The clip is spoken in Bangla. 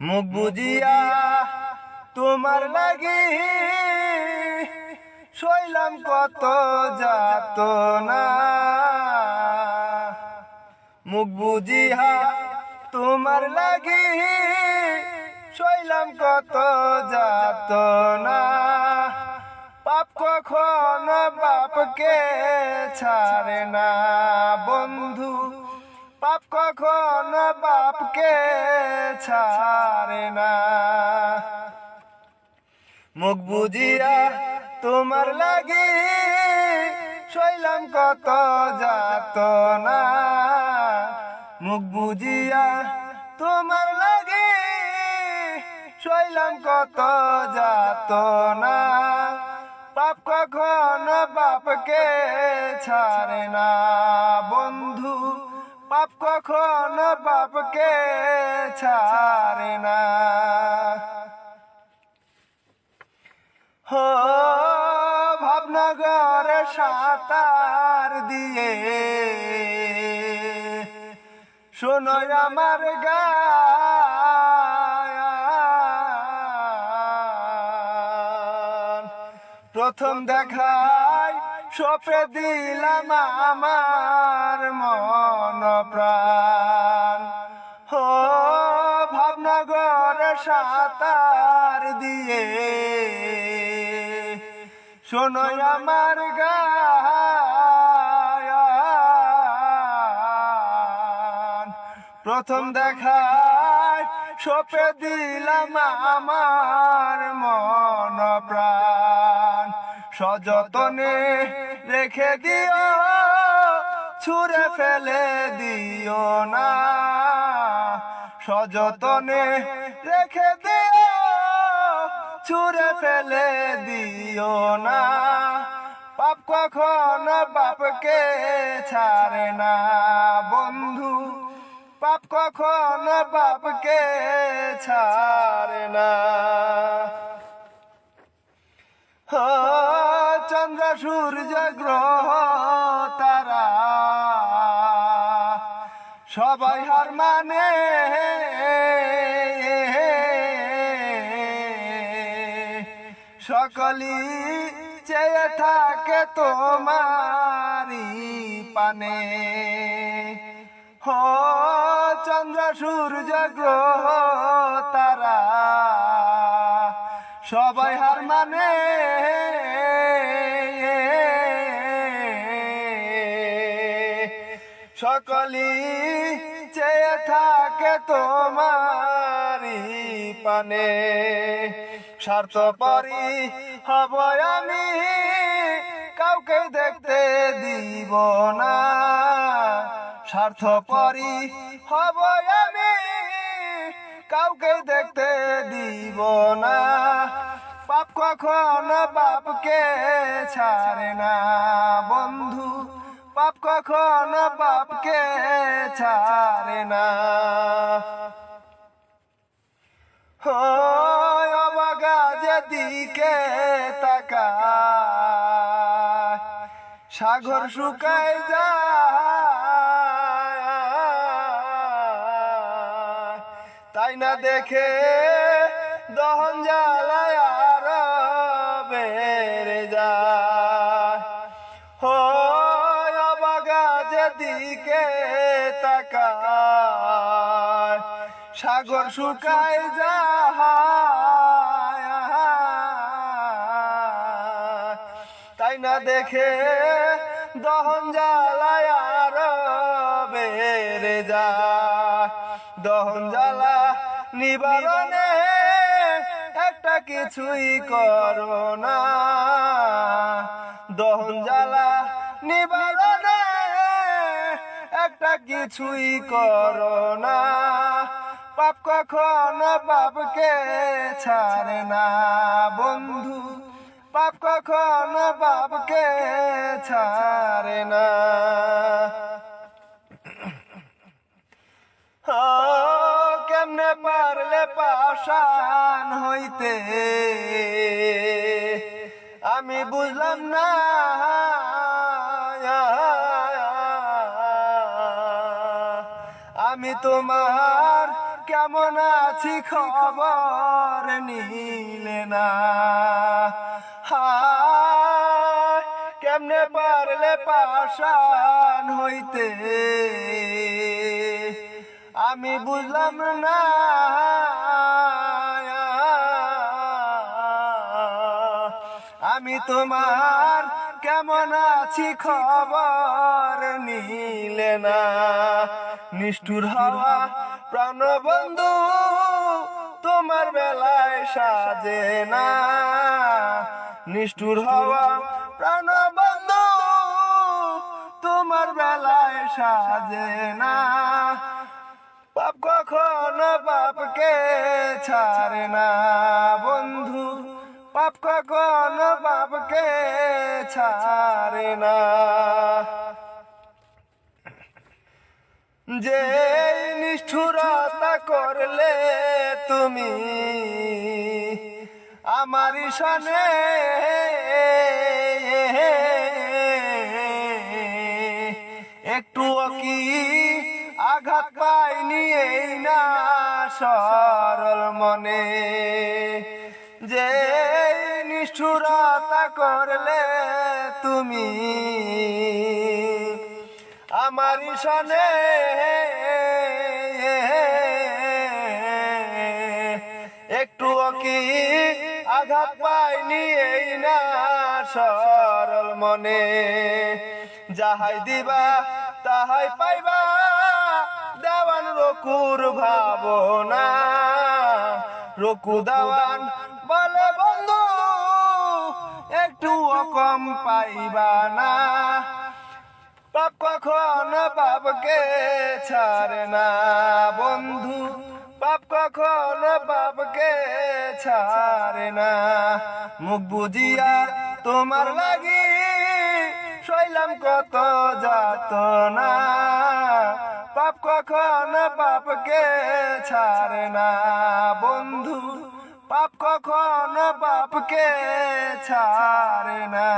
মুখ বুঝিয়া তোমার লাগি শৈলাম কত যাত না মুখ বুঝিয়া তোমার লাগি শৈলাম কত যাত না কখন বাপকে ছাড়ে না, বন্ধু। পাপ কখন বাপকে ছাড়ে না। মুখ বুঝিয়া তোমার লাগি শৈলাম কত যাত না মুখ বুঝিয়া তোমার লাগে শৈলাম কত যাত না পাপ কখন বাপকে ছাড়ে না, বন্ধু। পাপ কখন বাপকে ছাড়ে না। হো, ভাবনগরে সাঁতার দিয়ে। শোনো আমার গান। প্রথম দেখায় সপে দিলাম আমার মন প্রাণ হো, ভাবনগর সাঁতার দিয়ে। শোনো আমার গান। প্রথম দেখায় সপে দিলাম আমার মন প্রাণ সযতনে রেখে দিও, ছুঁড়ে ফেলে দিও না। সযতনে রেখে দিও, ছুঁড়ে ফেলে দিও না। পাপ কখন বাপকে ছাড়ে না, বন্ধু। পাপ কখন বাপকে ছাড়ে না। সূর্য গ্রহ তারা সবাই হার মানে। সকলি চেয়ে থাকে তোমারি পানে। হো, চন্দ্র সূর্য গ্রহ তারা সবাই হার মানে। সকলি চেয়ে থাকে তোমারি পানে। স্বার্থপরি হব আমি, কাউকে দেখতে দিব না। স্বার্থপরি হব আমি, কাউকে দেখতে দিব না। পাপ কখন বাপকে ছাড়ে না, বন্ধু। পাপ কখন বাপকে ছাড়ে না। অবাগা যেদিকে তাকায়, সাগর শুকায় যায়, তাই না দেখে দহন জ্বালায় যেদিকে তাকায় সাগর শুকায় যায়। তাই না দেখে দহন জ্বালায় আর বেড়ে যায় দহন জ্বালা নিবারণে একটা কিছুই করো না। দহন জ্বালা নিবারণে একটা কিছুই করো না। পাপ কখন বাপকে ছাড়ে না, বন্ধু। পাপ কখন বাপকে ছাড়ে না। কেমনে পারলে পাশান হইতে? আমি বুঝলাম না আমি তোমার কেমন আছি খবর নিলে না। কেমনে পারলে পাশান হইতে? আমি বুঝলাম না। আমি তোমার কেমন আছি খবর নিলে না। নিষ্ঠুর হওয়া প্রাণবন্ধু তোমার বেলায় সাজে না। নিষ্ঠুর হওয়া প্রাণবন্ধু তোমার বেলায় সাজে না। পাপ কখনো পাপকে ছাড়ে না বন্ধু, পাপ কখনো পাপকে ছাড়ে না। যে নিষ্ঠুরতা করলে তুমি আমার সনে একটু কি আঘাত পাইনি এই না সরল মনে। যে নিষ্ঠুরতা করলে তুমি আমার সনে একটু কি আঘাত পাইনি এই না সরল মনে। যাহাই দিবা, তাহাই পাইবা, দেওয়ান রকুর ভাবনা। রকু দেওয়ান বলে, বন্ধু, একটু কম পাইবা না। পাপ কখন বাপকে ছাড়ে না, বন্ধু? পাপ কখন বাপকে ছাড়ে না? মুখ বুঝিয়া তোমার লাগি শৈলাম কত যাত না পাপ কখন বাপকে ছাড়ে না, বন্ধু? পাপ কখন বাপকে ছাড়ে না।